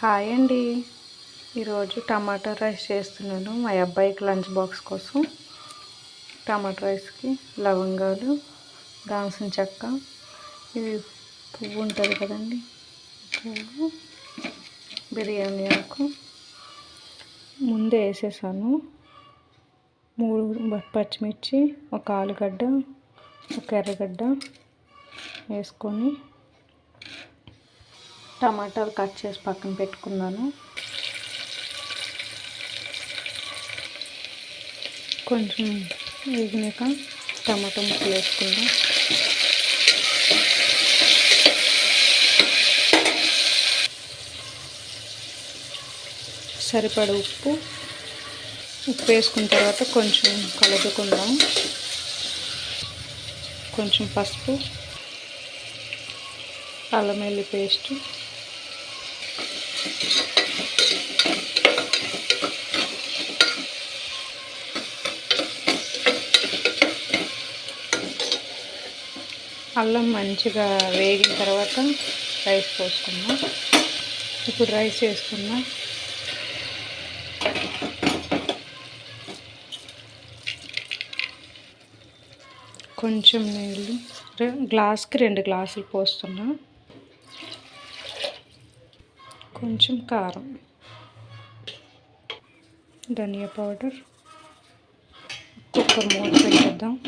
Hi అండి. ఈరోజు టమాటా rice చేస్తున్నాను. మా అబ్బాయికి లంచ్ బాక్స్ కోసం. టమాటా రైస్కి లవంగాలు దాల్చిన చెక్క. ఇవి పువ్వు ఉంటుంది కదండి. పువ్వు బిర్యానీ ఆకు. ముందే వేసేసాను. మూడు పచ్చిమిర్చి ఒక ఆలుగడ్డ ఒక ఎర్రగడ్డ వేసుకొని టమాటాలు కట్ చేసి పక్కన పెట్టుకున్నాను. కొంచెం వేగినాక టమాటా ముక్కలు వేసుకుందాం. సరిపడ ఉప్పు. ఉప్పు వేసుకున్న తర్వాత కొంచెం కలుపుకుందాం. కొంచెం పసుపు. అల్లం వెల్లి పేస్ట్. అల్లం మంచిగా వేగిన తర్వాత రైస్ పోసుకుందాం. ఇప్పుడు రైస్ వేస్తున్నా కొంచెం నీళ్ళు గ్లాస్కి రెండు గ్లాసులు పోస్తున్నా. కొంచెం కారం. ధనియా పౌడర్. కుక్కర్ మూత పెట్టేద్దాం.